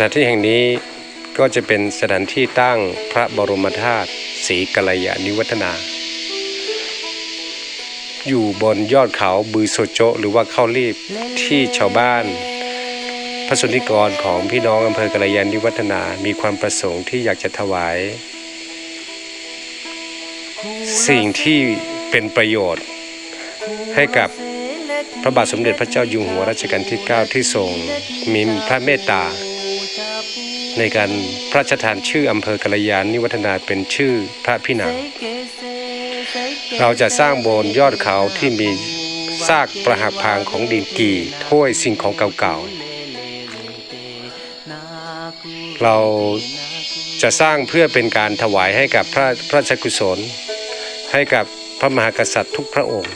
ถานที่แห่งนี้ก็จะเป็นสถานที่ตั้งพระบรมธาตุศรีกัลยาณิวัฒนา อยู่บนยอดเขาบือโซโจหรือว่าเข้ารีบที่ชาวบ้าน พระสนิกรของพี่น้องอำเภอกัลยาณิวัฒนามีความประสงค์ที่อยากจะถวาย สิ่งที่เป็นประโยชน์ให้กับพระบาทสมเด็จพระเจ้าอยู่หัวรัชกาลที่ 9 ที่ทรงมีพระเมตตา ในการพระราชทานชื่ออำเภอกัลยาณิวัฒนาเป็นชื่อพระพี่นางเราจะสร้างบนยอดเขาที่มีซากประหักพังของดินกีถ้วยสิ่งของเก่าๆ เราจะสร้างเพื่อเป็นการถวายให้กับพระพระราชกุศล ให้กับพระมหากษัตริย์ทุกพระองค์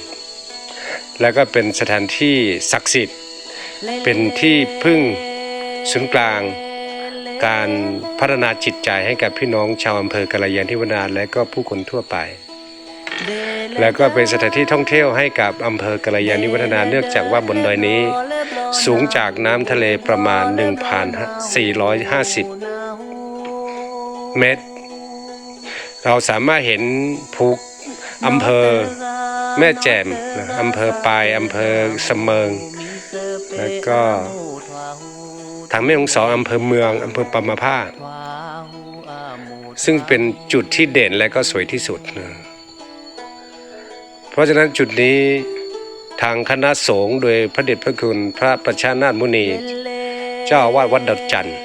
แล้วก็เป็นสถานที่ศักดิ์สิทธิ์ เป็นที่พึ่งศูนย์กลาง การพัฒนาจิตใจให้กับพี่น้องชาวอำเภอกัลยาณิวัฒนาและก็ผู้คนทั่วไป แล้วก็เป็นสถานที่ท่องเที่ยวให้กับอำเภอกัลยาณิวัฒนาเนื่องจากว่าบนดอยนี้ สูงจากน้ำทะเลประมาณ 1,450 เมตร เราสามารถเห็นภูอำเภอแม่แจ่มอำเภอปลายอำเภอเสมิง แล้วก็างแม่ฮ่องสอนอำเภอเมืองอำเภอปมาผ้าซึ่งเป็นจุดที่เด่นและก็สวยที่สุดนะเพราะฉะนั้นจุดนี้ทางคณะสงฆ์โดยพระเดชพระคุณพระประชานาถมุนี เจ้าวาสวัดดอกจันทร์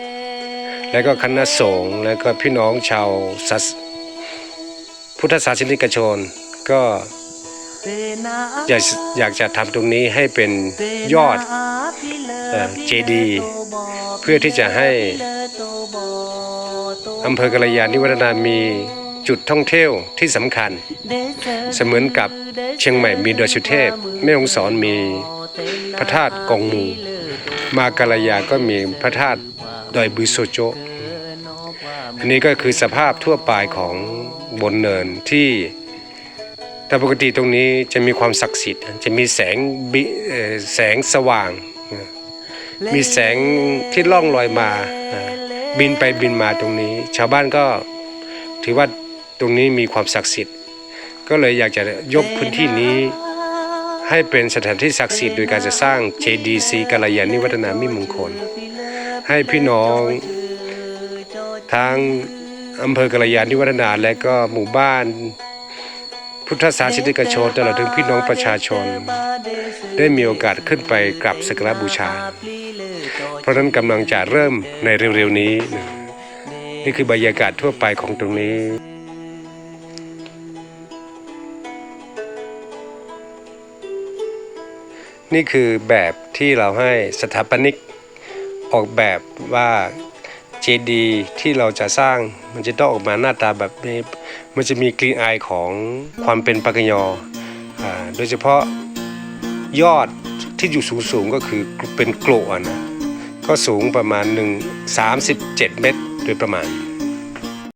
และก็คณะสงฆ์และก็พี่น้องชาวศาสพุทธศาสนิกชนก็อยากอยากจะทำตรงนี้ให้เป็นยอดเจดีย์ เพื่อที่จะให้อำเภอกัลยาณิวัฒนามีจุดท่องเที่ยวที่สำคัญ เสมือนกับเชียงใหม่มีดอยสุเทพแม่ฮ่องสอนมีพระธาตุกองมู มากัลยาก็มีพระธาตุดอยบือโซโจอันนี้ก็คือสภาพทั่วไปของบนเนินที่แต่ปกติตรงนี้จะมีความศักดิ์สิทธิ์ จะมีแสงแสงสว่าง มีแสงที่ล่องลอยมาบินไปบินมาตรงนี้ ชาวบ้านก็ถือว่าตรงนี้มีความศักดิ์สิทธิ์ ก็เลยอยากจะยกพื้นที่นี้ ให้เป็นสถานที่ศักดิ์สิทธิ์โดยการจะสร้าง JDC กัลยาณิวัฒนามิมงคล ให้พี่น้องทั้งอำเภอกัลยาณิวัฒนาและก็หมู่บ้านพุทธศาสนิกชนตลอดถึงพี่น้องประชาชน ได้มีโอกาสขึ้นไปกราบสักการบูชา เพราะนั้นกำลังจะเริ่มในเร็วๆนี้ นี่คือบรรยากาศทั่วไปของตรงนี้นี่คือแบบที่เราให้สถาปนิกออกแบบว่าเจดีย์ที่เราจะสร้างมันจะต้องออกมาหน้าตาแบบนี้ มันจะมีกลิ่นอายของความเป็นปากยออโดยเฉพาะยอดที่อยู่สูงๆก็คือเป็นโกลอะนะ ก็สูงประมาณ1 37 เมตรโดยประมาณ